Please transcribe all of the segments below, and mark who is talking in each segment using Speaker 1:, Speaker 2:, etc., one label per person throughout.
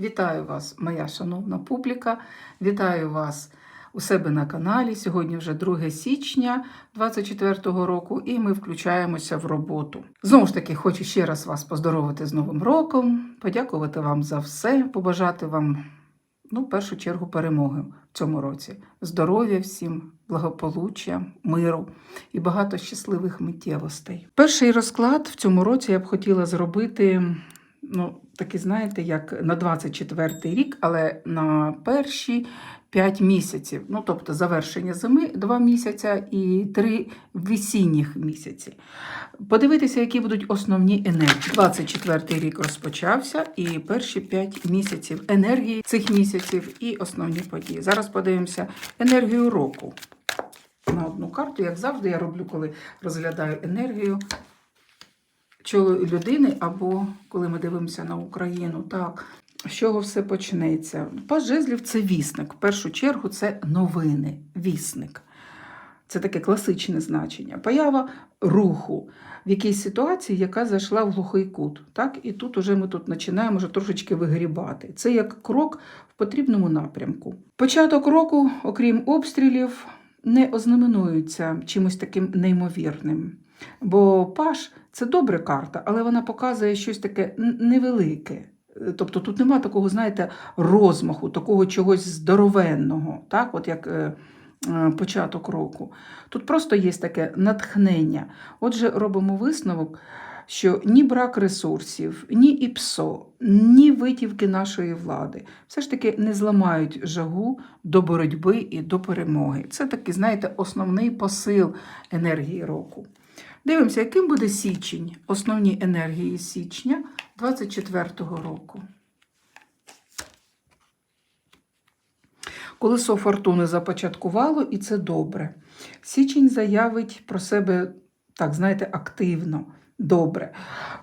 Speaker 1: Вітаю вас, моя шановна публіка. Вітаю вас у себе на каналі. Сьогодні вже 2 січня 2024 року, і ми включаємося в роботу. Знову ж таки, хочу ще раз вас поздоровити з Новим роком, подякувати вам за все, побажати вам, ну, в першу чергу, перемоги в цьому році. Здоров'я всім, благополуччя, миру і багато щасливих миттєвостей. Перший розклад в цьому році я б хотіла зробити. Ну, такий, знаєте, як на 24-й рік, але на перші 5 місяців. Ну, тобто завершення зими 2 місяця і 3 весінніх місяці. Подивитися, які будуть основні енергії. 24-й рік розпочався, і перші 5 місяців енергії цих місяців і основні події. Зараз подивимося енергію року. На одну карту, як завжди, я роблю, коли розглядаю енергію людини, або коли ми дивимося на Україну. Так, з чого все почнеться? Паж жезлів це вісник. В першу чергу це новини, вісник. Це таке класичне значення. Поява руху в якійсь ситуації, яка зайшла в глухий кут. Так? І тут уже ми тут починаємо вже трошечки вигрібати. Це як крок в потрібному напрямку. Початок року, окрім обстрілів, не ознаменується чимось таким неймовірним. Бо паш це добра карта, але вона показує щось таке невелике. Е, Тобто тут нема такого, знаєте, розмаху, такого чогось здоровенного, так, от як е, е, початок року. Тут просто є таке натхнення. Отже, робимо висновок, що ні брак ресурсів, ні ІПСО, ні витівки нашої влади все ж таки не зламають жагу до боротьби і до перемоги. Це такий, знаєте, основний посил енергії року. Дивимося, яким буде січень, основні енергії січня 24-го року. Колесо фортуни започаткувало, і це добре. Січень заявить про себе, так, знаєте, активно, добре.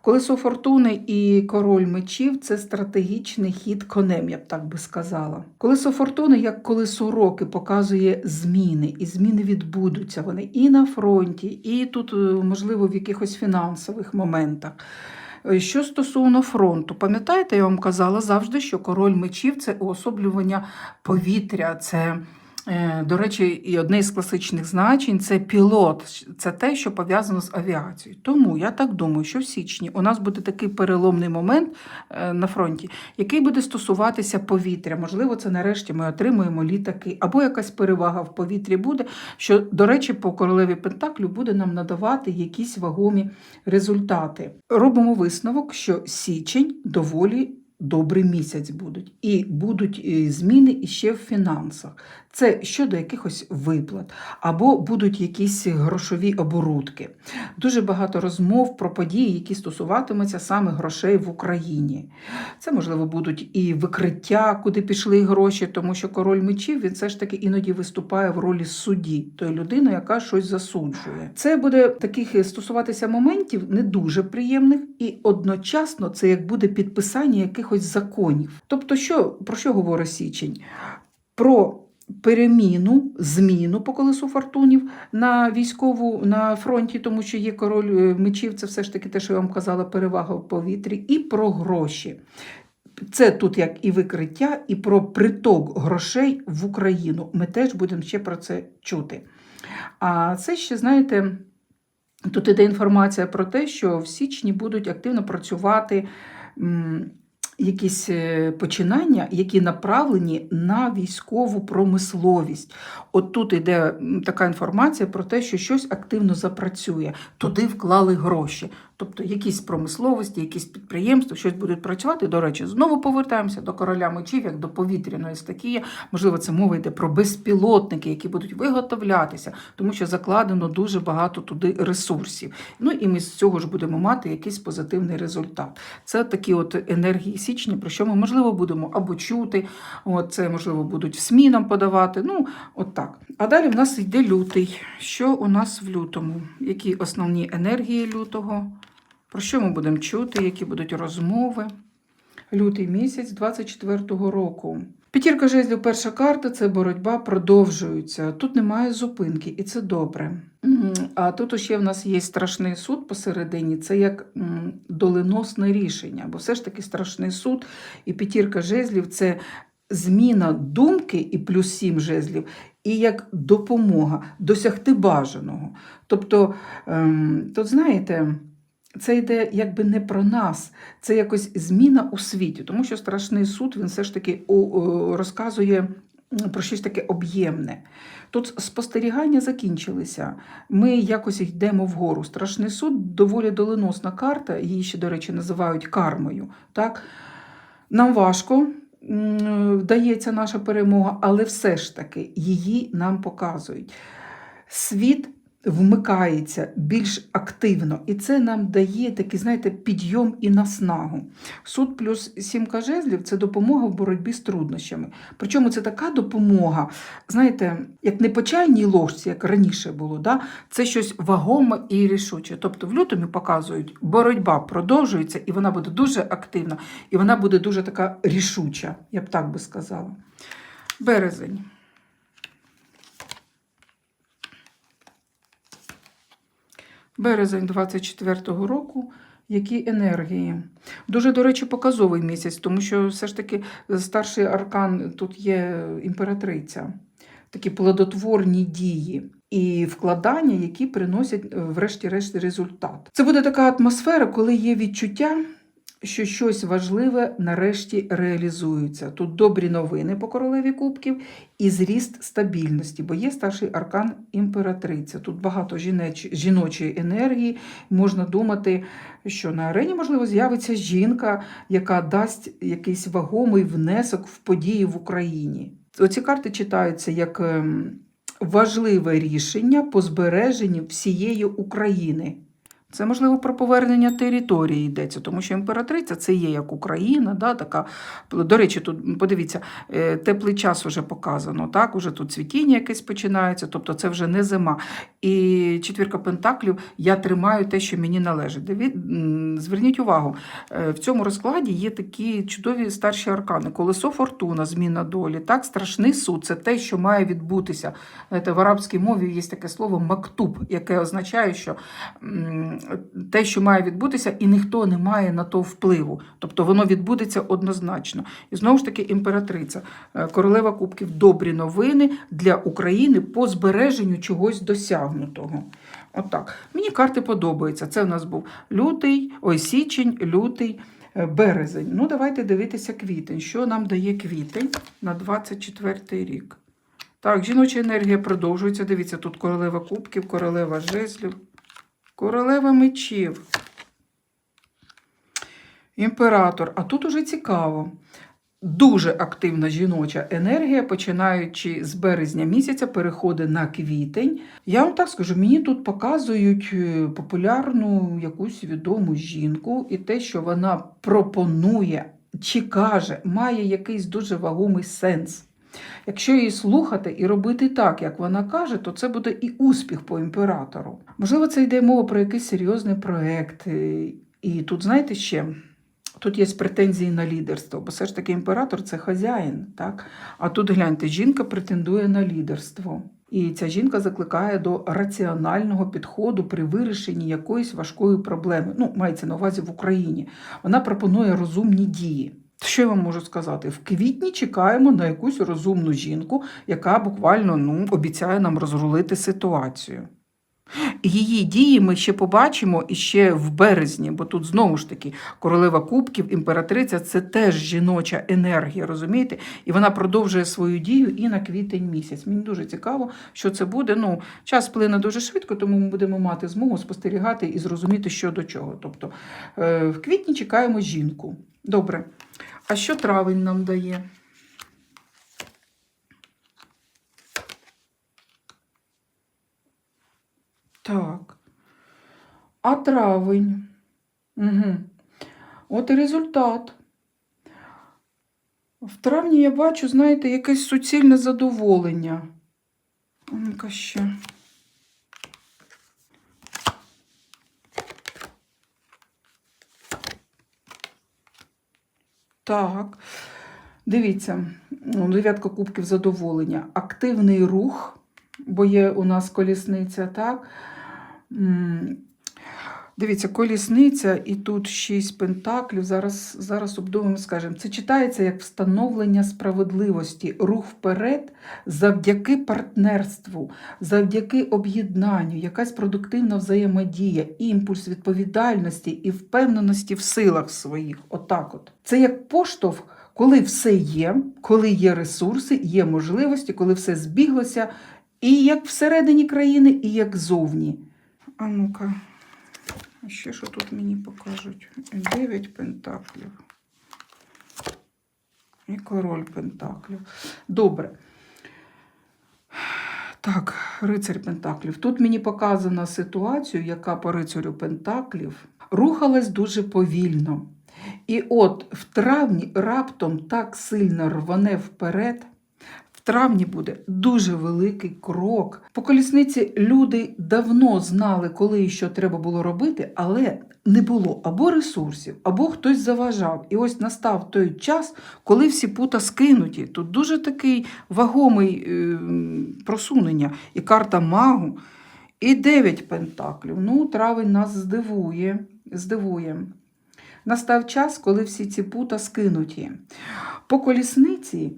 Speaker 1: Колесо фортуни і король мечів це стратегічний хід конем, я б так би сказала. Колесо фортуни, як колесо роки, показує зміни, і зміни відбудуться вони і на фронті, і тут, е, можливо, в якихось фінансових моментах. Е, Що стосовно фронту, пам'ятаєте, я вам казала завжди, що король мечів це уособлювання повітря, це, до речі, і одне із класичних значень це пілот, це те, що пов'язано з авіацією. Тому я так думаю, що в січні у нас буде такий переломний момент е, на фронті, який буде стосуватися повітря. Можливо, це нарешті ми отримуємо літаки, або якась перевага в повітрі буде, що, до речі, по королеві Пентаклю буде нам надавати якісь вагомі результати. Робимо висновок, що січень доволі добрий місяць будуть, і будуть е, зміни іще в фінансах. Це щодо якихось виплат, або будуть якісь грошові оборудки. Дуже багато розмов про події, які стосуватимуться саме грошей в Україні. Це, можливо, будуть і викриття, куди пішли гроші, тому що король мечів він все ж таки іноді виступає в ролі судді, тої людини, яка щось засуджує. Це буде таких стосуватися моментів не дуже приємних, і одночасно це як буде підписання якихось законів. Тобто, що про що говорить січень? Про переміну, зміну по колесу фортунів на військову на фронті, тому що є король е, мечів, це все ж таки те, що я вам казала, перевага в повітрі, і про гроші. Це тут як і викриття, і про приток грошей в Україну. Ми теж будемо ще про це чути. А це ще, знаєте, тут іде інформація про те, що в січні будуть активно працювати якісь е, починання, які направлені на військову промисловість. От тут іде така інформація про те, що щось активно запрацює, туди вклали гроші. Тобто якісь промисловості, якісь підприємства, щось будуть працювати. До речі, знову повертаємося до короля мечів, як до повітряної статії. Можливо, це мова йде про безпілотники, які будуть виготовлятися, тому що закладено дуже багато туди ресурсів. Ну і ми з цього ж будемо мати якийсь позитивний результат. Це такі от енергії січня, про що ми можливо будемо або чути. От це можливо будуть в СМІ нам подавати. Ну, от так. А далі в нас йде лютий. Що у нас в лютому? Які основні енергії лютого? Про що ми будемо чути, які будуть розмови? Лютий місяць 24-го року. П'ятірка жезлів, перша карта це боротьба продовжується. Тут немає зупинки, і це добре. А тут ще в нас є страшний суд посередині, це як доленосне рішення, бо все ж таки страшний суд і п'ятірка жезлів це зміна думки і плюс сім жезлів, і як допомога досягти бажаного. Тобто, ем, тут знаєте, це йде якби не про нас, це якось зміна у світі, тому що страшний суд він все ж таки розказує про щось таке об'ємне. Тут спостерігання закінчилися. Ми якось йдемо вгору. Страшний суд доволі доленосна карта, її ще, до речі, називають кармою. Так? Нам важко вдається наша перемога, але все ж таки її нам показують. Світ вмикається більш активно, і це нам дає такий, знаєте, підйом і наснагу. Суд плюс сімка жезлів це допомога в боротьбі з труднощами. Причому це така допомога, знаєте, як не по чайній ложці, як раніше було, да? це щось вагоме і рішуче. Тобто в лютому показують, боротьба продовжується, і вона буде дуже активна, і вона буде дуже така рішуча, я б так би сказала. Березень. Березень 24-го року. Які енергії? Дуже, до речі, показовий місяць, тому що все ж таки старший аркан тут є імператриця. Такі плодотворні дії і вкладання, які приносять, врешті-решт, результат. Це буде така атмосфера, коли є відчуття, що щось важливе нарешті реалізується. Тут добрі новини по королеві кубків і зріст стабільності, бо є старший аркан імператриця. Тут багато жінеч- жіночої енергії. Можна думати, що на арені, можливо, з'явиться жінка, яка дасть якийсь вагомий внесок в події в Україні. Оці карти читаються як ем, важливе рішення по збереженню всієї України. Це, можливо, про повернення території йдеться, тому що імператриця це є як Україна, да, така. До речі, тут подивіться, е, теплий час вже показано, так, уже тут цвітіння якесь починається, тобто це вже не зима. І четвірка пентаклів я тримаю те, що мені належить. Зверніть увагу, е, в цьому розкладі є такі чудові старші аркани. Колесо фортуна, зміна долі, так, страшний суд це те, що має відбутися. В арабській мові є таке слово мактуб, яке означає, що те, що має відбутися, і ніхто не має на то впливу. Тобто воно відбудеться однозначно. І знову ж таки, імператриця, е, королева кубків, добрі новини для України по збереженню чогось досягнутого. Отак. Мені карти подобаються. Це в нас був лютий, ой, січень, лютий, е, березень. Ну, давайте дивитися квітень. Що нам дає квітень на 24 рік? Так, жіноча енергія продовжується. Дивіться, тут королева кубків, королева жезлів, королева мечів, імператор. А тут уже цікаво. Дуже активна жіноча енергія, починаючи з березня місяця, переходить на квітень. Я вам так скажу, мені тут показують е, популярну якусь відому жінку, і те, що вона пропонує чи каже, має якийсь дуже вагомий сенс. Якщо її слухати і робити так, як вона каже, то це буде і успіх по імператору. Можливо, це йде мова про якийсь серйозний проект. е, І тут, знаєте, ще. Тут є претензії на лідерство, бо все ж таки імператор це хазяїн. Так? А тут гляньте, жінка претендує на лідерство. І ця жінка закликає до раціонального підходу при вирішенні якоїсь важкої проблеми. Ну, мається на увазі в Україні. Вона пропонує розумні дії. Що я вам можу сказати? В квітні чекаємо на якусь розумну жінку, яка буквально ну, обіцяє нам розрулити ситуацію. Її дії ми ще побачимо і ще в березні, бо тут знову ж таки королева кубків, імператриця це теж жіноча енергія, розумієте? І вона продовжує свою дію і на квітень місяць. Мені дуже цікаво, що це буде. Ну, час плине дуже швидко, тому ми будемо мати змогу спостерігати і зрозуміти, що до чого. Тобто е, в квітні чекаємо жінку. Добре. А що травень нам дає? Так. А травень. Угу. От і результат. В травні я бачу, знаєте, якесь суцільне задоволення. А Ну-ка ще. Так. Дивіться, ну, дев'ятка кубків задоволення. Активний рух бо є у нас колісниця, так? Дивіться, колісниця і тут шість пентаклів. Зараз, зараз обдумаємо, скажемо. Це читається як встановлення справедливості, рух вперед завдяки партнерству, завдяки об'єднанню, якась продуктивна взаємодія, імпульс відповідальності і впевненості в силах своїх. Отак от. Це як поштовх, коли все є, коли є ресурси, є можливості, коли все збіглося, і як всередині країни, і як зовні. А ну-ка. А ще що тут мені покажуть? Дев'ять пентаклів. І король пентаклів. Добре. Так, рицарь Пентаклів. Тут мені показана ситуація, яка по рицарю Пентаклів рухалась дуже повільно. І от в травні раптом так сильно рване вперед. Травні буде дуже великий крок. По колісниці люди давно знали, коли і що треба було робити, але не було або ресурсів, або хтось заважав. І ось настав той час, коли всі пута скинуті. Тут дуже такий вагомий е, просунення. І карта магу, і дев'ять пентаклів. Ну, травень нас здивує. здивує. Настав час, коли всі ці пута скинуті. По колісниці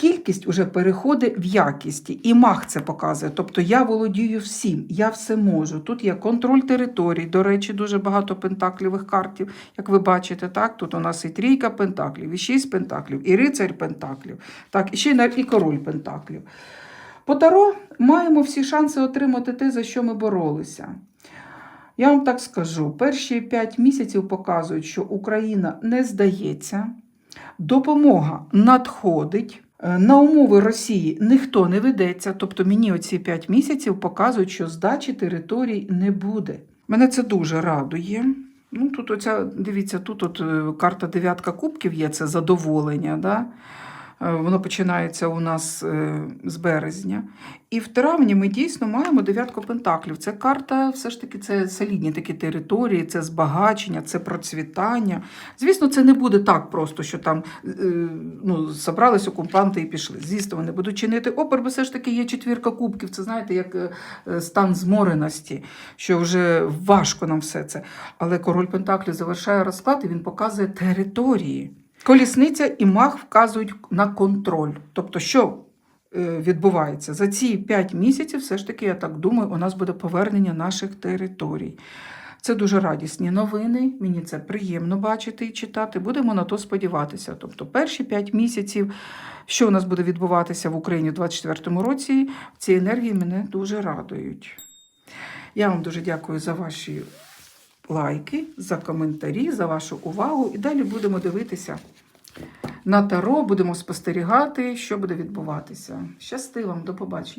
Speaker 1: кількість уже переходить в якісті, і маг це показує. Тобто я володію всім, я все можу. Тут є контроль територій, до речі, дуже багато пентаклівих картів, як ви бачите, так? Тут у нас і трійка пентаклів, і шість пентаклів, і рицарь пентаклів, так, і ще і король пентаклів. По Таро маємо всі шанси отримати те, за що ми боролися. Я вам так скажу: перші п'ять місяців показують, що Україна не здається, допомога надходить. Е, На умови Росії ніхто не ведеться, тобто мені оці 5 місяців показують, що здачі територій не буде. Мене це дуже радує. Ну, тут оця, дивіться, тут от е, карта дев'ятка кубків є, це задоволення. Да? Е, Воно починається у нас е, з березня. І в травні ми дійсно маємо дев'ятку пентаклів. Це карта, все ж таки, це солідні такі території, це збагачення, це процвітання. Звісно, це не буде так просто, що там е, ну, забрались окупанти і пішли. Звісно, вони будуть чинити опір, бо все ж таки є четвірка кубків. Це знаєте, як стан змореності, що вже важко нам все це. Але король Пентаклів завершає розклад і він показує території. Колісниця і маг вказують на контроль. Тобто, що е, відбувається за ці 5 місяців, все ж таки, я так думаю, у нас буде повернення наших територій. Це дуже радісні новини. Мені це приємно бачити і читати. Будемо на то сподіватися. Тобто, перші 5 місяців, що у нас буде відбуватися в Україні у 2024 році, ці енергії мене дуже радують. Я вам дуже дякую за ваші лайки, за коментарі, за вашу увагу. І далі будемо дивитися на таро, будемо спостерігати, що буде відбуватися. Щасти вам, до побачення.